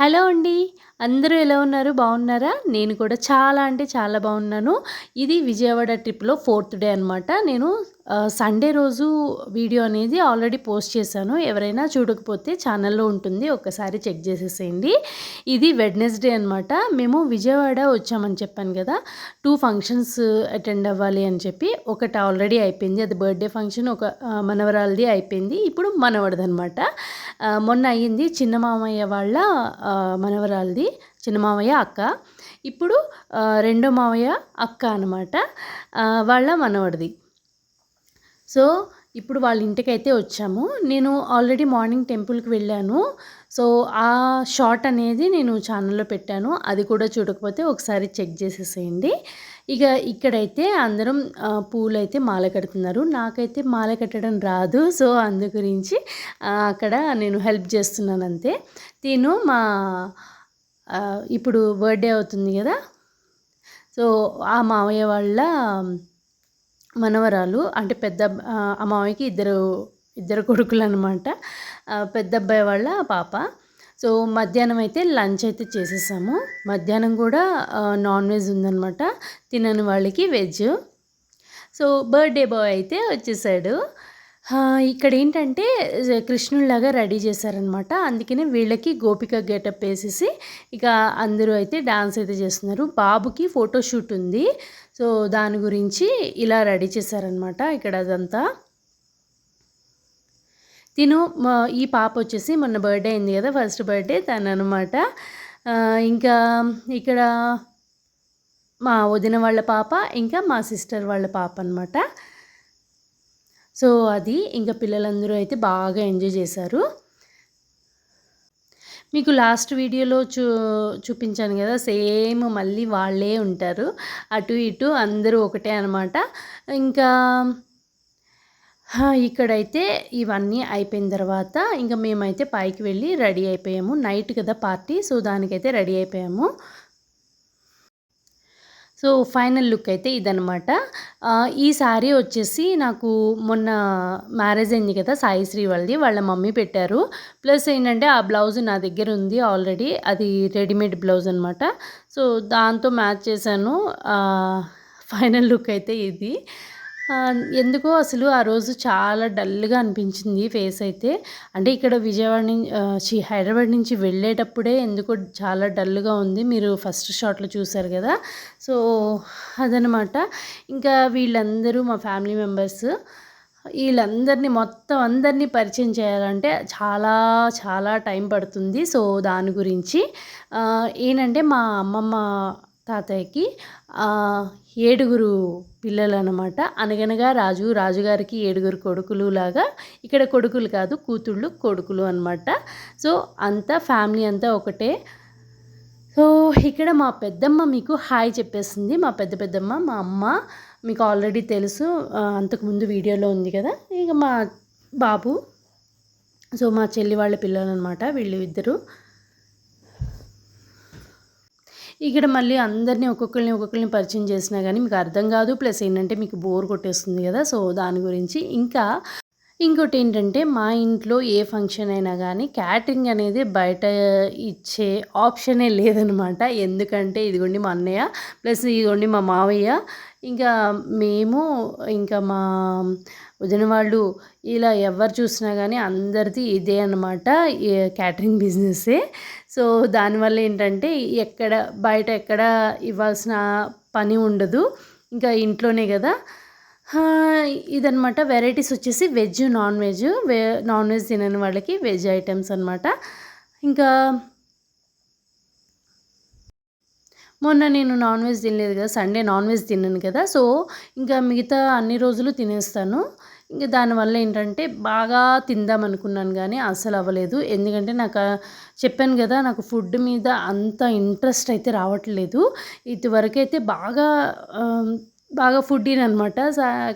Hello అండి. అందరూ ఎలా ఉన్నారు? బాగున్నారా? నేను కూడా చాలా అంటే చాలా బాగున్నాను. ఇది విజయవాడ ట్రిప్లో ఫోర్త్ డే అనమాట నేను సండే రోజు వీడియో అనేది ఆల్రెడీ పోస్ట్ చేశాను. ఎవరైనా చూడకపోతే ఛానల్లో ఉంటుంది. ఒక్కసారి చెక్ చేసేసేయండి. ఇది వెడ్నెస్డే అనమాట మేము విజయవాడ వచ్చామని చెప్పాను కదా. టూ ఫంక్షన్స్ అటెండ్ అవ్వాలి అని చెప్పి ఒకటి ఆల్రెడీ అయిపోయింది. అది బర్త్డే ఫంక్షన్ ఒక మనవరాలది అయిపోయింది. ఇప్పుడు మనవడదనమాట మొన్న అయ్యింది చిన్న మామయ్య వాళ్ళ మనవరాలది చిన్న మామయ్య అక్క. ఇప్పుడు రెండో మామయ్య అక్క అనమాట వాళ్ళ మనవడిది. సో ఇప్పుడు వాళ్ళ ఇంటికైతే వచ్చాము. నేను ఆల్రెడీ మార్నింగ్ టెంపుల్కి వెళ్ళాను. సో ఆ షార్ట్ అనేది నేను ఛానల్లో పెట్టాను. అది కూడా చూడకపోతే ఒకసారి చెక్ చేసేసేయండి. ఇక ఇక్కడైతే అందరం పూలు అయితే మాల కడుతున్నారు. నాకైతే మాల కట్టడం రాదు. సో అందు గురించి అక్కడ నేను హెల్ప్ చేస్తున్నాను అంతే. తిను మా ఇప్పుడు బర్త్డే అవుతుంది కదా? సో ఆ మావయ్య వాళ్ళ మనవరాలు అంటే పెద్ద అమ్మాయికి ఇద్దరు ఇద్దరు కొడుకులు అనమాట పెద్ద అబ్బాయి వాళ్ళ పాప. సో మధ్యాహ్నం అయితే లంచ్ అయితే చేసేసాము. మధ్యాహ్నం కూడా నాన్ వెజ్ ఉందనమాట. తినని వాళ్ళకి వెజ్. సో బర్త్డే బాయ్ అయితే వచ్చేసాడు. ఇక్కడ ఏంటంటే కృష్ణుడిలాగా రెడీ చేశారనమాట అందుకనే వీళ్ళకి గోపిక గెటప్ వేసేసి ఇక అందరూ అయితే డాన్స్ అయితే చేస్తున్నారు. బాబుకి ఫోటోషూట్ ఉంది. సో దాని గురించి ఇలా రెడీ చేశారనమాట ఇక్కడ అదంతా. తిను ఈ పాప వచ్చేసి మొన్న బర్త్డే అయింది కదా ఫస్ట్ బర్త్డే తను అనమాట ఇంకా ఇక్కడ మా వదిన వాళ్ళ పాప ఇంకా మా సిస్టర్ వాళ్ళ పాప అనమాట సో అది ఇంకా పిల్లలందరూ అయితే బాగా ఎంజాయ్ చేశారు. మీకు లాస్ట్ వీడియోలో చూ చూపించాను కదా సేమ్ మళ్ళీ వాళ్ళే ఉంటారు. అటు ఇటు అందరూ ఒకటే అనమాట ఇంకా ఇక్కడైతే ఇవన్నీ అయిపోయిన తర్వాత ఇంకా మేమైతే పైకి వెళ్ళి రెడీ అయిపోయాము. నైట్ కదా పార్టీ సో దానికైతే రెడీ అయిపోయాము. సో ఫైనల్ లుక్ అయితే ఇదనమాట ఈ శారీ వచ్చేసి నాకు మొన్న మ్యారేజ్ అయింది కదా సాయిశ్రీ వాళ్ళది వాళ్ళ మమ్మీ పెట్టారు. ప్లస్ ఏంటంటే ఆ బ్లౌజ్ నా దగ్గర ఉంది ఆల్రెడీ అది రెడీమేడ్ బ్లౌజ్ అనమాట సో దాంతో మ్యాచ్ చేశాను. ఫైనల్ లుక్ అయితే ఇది. ఎందుకో అసలు ఆ రోజు చాలా డల్గా అనిపించింది ఫేస్ అయితే. అంటే ఇక్కడ విజయవాడ నుంచి హైదరాబాద్ నుంచి వెళ్ళేటప్పుడే ఎందుకో చాలా డల్గా ఉంది. మీరు ఫస్ట్ షాట్లో చూసారు కదా. సో అదనమాట. ఇంకా వీళ్ళందరూ మా ఫ్యామిలీ మెంబర్స్ వీళ్ళందరినీ మొత్తం అందరినీ పరిచయం చేయాలంటే చాలా చాలా టైం పడుతుంది. సో దాని గురించి ఏంటంటే మా అమ్మమ్మ తాతయ్యకి ఏడుగురు పిల్లలు అనమాట అనగనగా రాజు రాజుగారికి ఏడుగురు కొడుకులు లాగా ఇక్కడ కొడుకులు కాదు కూతుళ్ళు కొడుకులు అనమాట. సో అంతా ఫ్యామిలీ అంతా ఒకటే. సో ఇక్కడ మా పెద్దమ్మ మీకు హాయ్ చెప్పేస్తుంది మా పెద్ద పెద్దమ్మ మా అమ్మ మీకు ఆల్రెడీ తెలుసు. అంతకుముందు వీడియోలో ఉంది కదా? ఇక మా బాబు. సో మా చెల్లి వాళ్ళ పిల్లలు అనమాట వీళ్ళు ఇద్దరు. ఇక్కడ మళ్ళీ అందరినీ ఒక్కొక్కరిని ఒక్కొక్కరిని పరిచయం చేసినా కానీ మీకు అర్థం కాదు ప్లస్ ఏంటంటే మీకు బోర్ కొట్టేస్తుంది కదా సో దాని గురించి. ఇంకా ఇంకోటి ఏంటంటే మా ఇంట్లో ఏ ఫంక్షన్ అయినా కానీ క్యాటరింగ్ అనేది బయట ఇచ్చే ఆప్షనే లేదనమాట. ఎందుకంటే ఇదిగోండి మా అన్నయ్య ప్లస్ ఇదిగోండి మా మావయ్య. ఇంకా మేము ఇంకా మా వదిన వాళ్ళు ఇలా ఎవరు చూసినా కానీ అందరిది ఇదే అనమాట క్యాటరింగ్ బిజినెస్సే. సో దానివల్ల ఏంటంటే ఎక్కడ బయట ఎక్కడ ఇవ్వాల్సిన పని ఉండదు. ఇంకా ఇంట్లోనే కదా. ఇదనమాట వెరైటీస్ వచ్చేసి వెజ్ నాన్ వెజ్ వే నాన్ వెజ్ తినని వాళ్ళకి వెజ్ ఐటమ్స్ అనమాట ఇంకా మొన్న నేను నాన్ వెజ్ తినలేదు కదా సండే నాన్ వెజ్ తిన్నాను కదా సో ఇంకా మిగతా అన్ని రోజులు తినేస్తాను. ఇంకా దానివల్ల ఏంటంటే బాగా తిందాం అనుకున్నాను కానీ అస్సలు అవ్వలేదు. ఎందుకంటే నాకు చెప్పాను కదా నాకు ఫుడ్ మీద అంత ఇంట్రెస్ట్ అయితే రావట్లేదు. ఇదివరకైతే బాగా బాగా ఫుడ్డీని అనమాట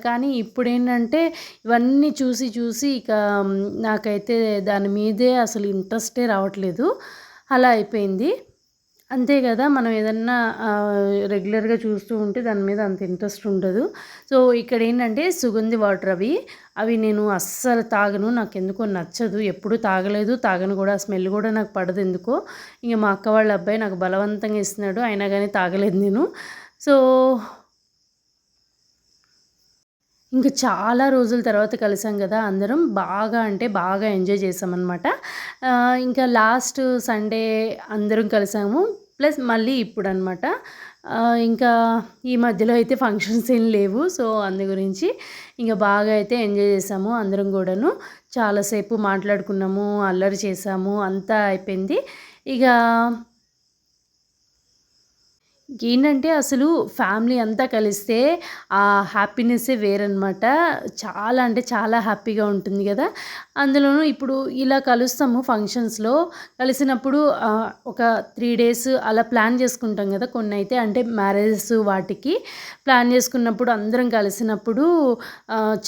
కానీ ఇప్పుడు ఏంటంటే ఇవన్నీ చూసి చూసి ఇక నాకైతే దాని మీదే అసలు ఇంట్రెస్టే రావట్లేదు. అలా అయిపోయింది. అంతే కదా మనం ఏదన్నా రెగ్యులర్గా చూస్తూ ఉంటే దాని మీద అంత ఇంట్రెస్ట్ ఉండదు. సో ఇక్కడ ఏంటంటే సుగంధి వాటర్ అవి అవి నేను అస్సలు తాగను. నాకు ఎందుకో నచ్చదు. ఎప్పుడు తాగలేదు. తాగను కూడా స్మెల్ కూడా నాకు పడదు ఎందుకో. ఇంక మా అక్క వాళ్ళ అబ్బాయి నాకు బలవంతంగా ఇస్తున్నాడు. అయినా కానీ తాగలేదు నేను. సో ఇంకా చాలా రోజుల తర్వాత కలిసాం కదా అందరం బాగా అంటే బాగా ఎంజాయ్ చేసామన్నమాట. ఇంకా లాస్ట్ సండే అందరం కలిసాము ప్లస్ మళ్ళీ ఇప్పుడు అనమాట ఇంకా ఈ మధ్యలో అయితే ఫంక్షన్స్ ఏం లేవు సో అందు గురించి ఇంకా బాగా అయితే ఎంజాయ్ చేసాము అందరం కూడాను. చాలాసేపు మాట్లాడుకున్నాము అల్లరి చేసాము అంతా అయిపోయింది. ఇక ఏంటంటే అసలు ఫ్యామిలీ అంతా కలిస్తే ఆ హ్యాపీనెస్సే వేరనమాట చాలా అంటే చాలా హ్యాపీగా ఉంటుంది కదా. అందులోనూ ఇప్పుడు ఇలా కలుస్తాము ఫంక్షన్స్లో. కలిసినప్పుడు ఒక త్రీ డేస్ అలా ప్లాన్ చేసుకుంటాం కదా కొన్ని అయితే అంటే మ్యారేజెస్ వాటికి ప్లాన్ చేసుకున్నప్పుడు అందరం కలిసినప్పుడు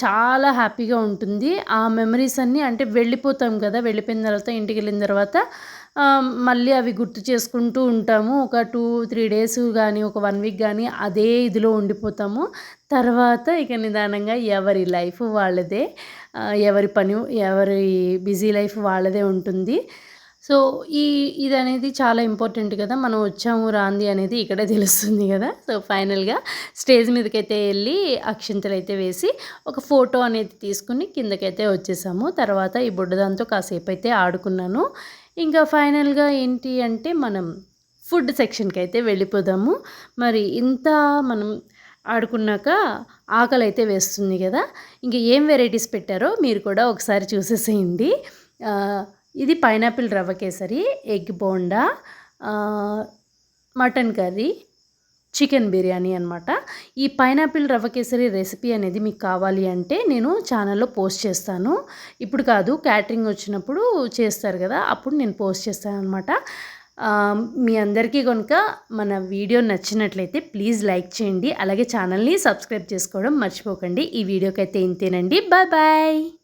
చాలా హ్యాపీగా ఉంటుంది. ఆ మెమరీస్ అన్నీ అంటే వెళ్ళిపోతాం కదా. వెళ్ళిపోయిన తర్వాత ఇంటికి వెళ్ళిన తర్వాత మళ్ళీ అవి గుర్తు చేసుకుంటూ ఉంటాము. ఒక టూ త్రీ డేస్ కానీ ఒక వన్ వీక్ కానీ అదే ఇదిలో ఉండిపోతాము. తర్వాత ఇక నిదానంగా ఎవరి లైఫ్ వాళ్ళదే ఎవరి పని ఎవరి బిజీ లైఫ్ వాళ్ళదే ఉంటుంది. సో ఈ ఇది అనేది చాలా ఇంపార్టెంట్ కదా. మనం వచ్చాము రాంది అనేది ఇక్కడే తెలుస్తుంది కదా. సో ఫైనల్గా స్టేజ్ మీదకైతే వెళ్ళి అక్షింతలు అయితే వేసి ఒక ఫోటో అనేది తీసుకుని కిందకైతే వచ్చేసాము. తర్వాత ఈ బుడ్డదాంతో కాసేపు అయితే ఆడుకున్నాను. ఇంకా ఫైనల్గా ఏంటి అంటే మనం ఫుడ్ సెక్షన్కి అయితే వెళ్ళిపోదాము. మరి ఇంత మనం ఆడుకున్నాక ఆకలి అయితే వేస్తుంది కదా. ఇంకా ఏం వెరైటీస్ పెట్టారో మీరు కూడా ఒకసారి చూసేసేయండి. ఇది పైనాపిల్ రవ్వ kesari egg bonda mutton curry chicken biryani అనమాట ఈ పైనాపిల్ రవ్వ కేసరి రెసిపీ అనేది మీకు కావాలి అంటే నేను ఛానల్లో పోస్ట్ చేస్తాను. ఇప్పుడు కాదు క్యాటరింగ్ వచ్చినప్పుడు చేస్తారు కదా అప్పుడు నేను పోస్ట్ చేస్తాను అనమాట మీ అందరికీ కనుక మన వీడియో నచ్చినట్లయితే ప్లీజ్ లైక్ చేయండి. అలాగే ఛానల్ని సబ్స్క్రైబ్ చేసుకోవడం మర్చిపోకండి. ఈ వీడియోకి అయితే ఇంతేనండి. Bye bye.